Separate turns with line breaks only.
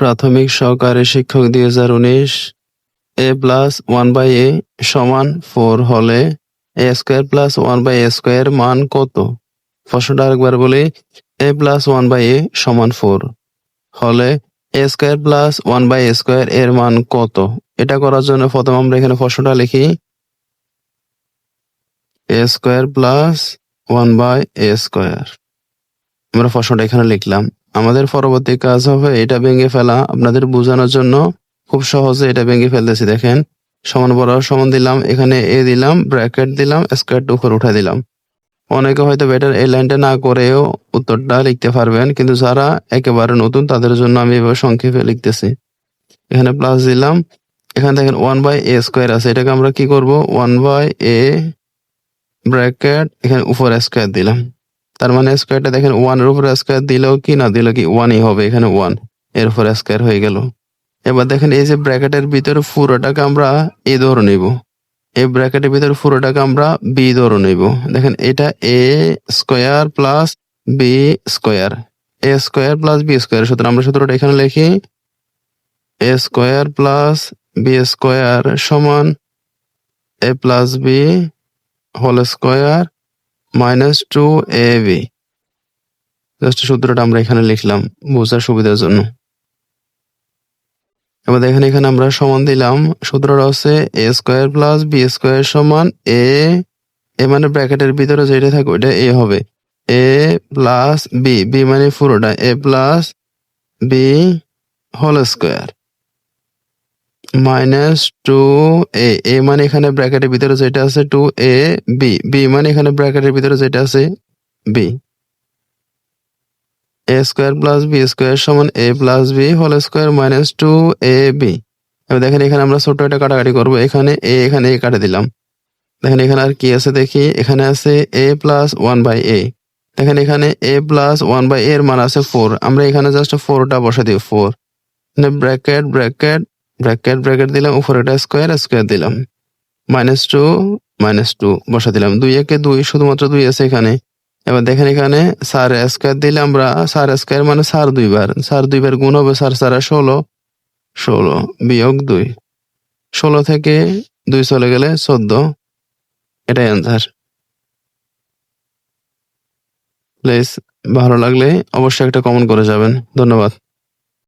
প্রাথমিক সহকারী শিক্ষক দুই হাজার উনিশ, A plus one by A সমান ফোর হলে A square plus one by A square মান কত? প্রশ্নটা আরেকবার বলি, A plus one by A সমান ফোর হলে A square plus one by A square এর মান কত? এটা করার জন্য প্রথম আমরা এখানে প্রশ্নটা লিখি, A square plus one by A square. আমরা প্রশ্নটা এখানে লিখলাম। আমাদের পরবর্তী কাজ হবে এটা ভেঙে ফেলা। আপনাদের বোঝানোর জন্য খুব সহজে এটা ভেঙে ফেলতেছি, দেখেন। সমান বরাবর সমান দিলাম, এখানে এ দিলাম ব্র্যাকেট দিলাম স্কোয়ারটা উপর উঠে দিলাম। অনেকে হয়তো বেটার এই লাইনটা না করেও উত্তরটা লিখতে পারবেন, কিন্তু যারা একেবারে নতুন, তাদের জন্য আমি এভাবে সংক্ষেপে লিখতেছি। এখানে প্লাস দিলাম, এখানে দেখেন ওয়ান বাই এ স্কোয়ার আছে। এটাকে আমরা কি করব? ওয়ান বাই এ ব্র্যাকেট এখানে উপর স্কোয়ার দিলাম। তার মানে স্কোয়ারটা দেখেন ওয়ানের উপর স্কোয়ার দিলেও কি না দিলেও কি ওয়ানই হবে, এখানে ওয়ানের উপর স্কোয়ার হয়ে গেল। এবার দেখেন এই যে ব্র্যাকেটের ভিতরে পুরোটাকে আমরা এ ধরে নিব। এই ব্র্যাকেটের ভিতরে পুরোটাকে আমরা বি ধরে নিব। দেখেন এটা A square plus B square A square plus B square সুতরাং আমরা সূত্রটা এখানে লিখি A square plus B square সমান A plus B whole square minus two A B. Just সূত্রটা আমরা এখানে লিখলাম বোঝার সুবিধার জন্য। এবার দেখেন এখানে আমরা সমান দিলাম, সূত্রটা হচ্ছে A square plus B square সমান এ এ মানে ব্র্যাকেটের ভিতরে যেটা থাকবে ওটা এ হবে। এ প্লাস বি বি মানে পুরোটা, A plus B whole square. Minus two A A মানে এখানে ব্র্যাকেটের ভিতরে যেটা আছে টু এ বি বি মানে এখানে ব্র্যাকেটের ভিতরে যেটা আছে B A square plus B square সমান A plus B whole square minus two A B এবার দেখেন এখানে আমরা ছোট একটা কাটাকাটি করব। এখানে এ এখানে এ কাটে দিলাম। দেখেন এখানে আর কি আছে দেখি? এখানে আছে A plus one by A দেখেন এখানে এ প্লাস ওয়ান বাই এর মান আছে ফোর আমরা এখানে জাস্ট ফোরটা বসে দিই four bracket bracket bracket bracket দিলাম উপরে একটা স্কোয়ার স্কোয়ার দিলাম। মাইনাস টু মাইনাস টু বসা দিলাম। দুই একে দুই, শুধুমাত্র দুই আছে এখানে। এবার দেখেন এখানে সার স্কোয়ার দিলে আমরা সার স্কোয়ার মানে সার দুইবার। সার দুইবার গুণ হবে সার সারা ষোলো। ষোলো বিয়োগ দুই। ষোলো থেকে দুই চলে গেলে চোদ্দ। এটাই অ্যান্সার প্লিজ ভালো লাগলে অবশ্যই একটা কমেন্ট করে যাবেন। ধন্যবাদ।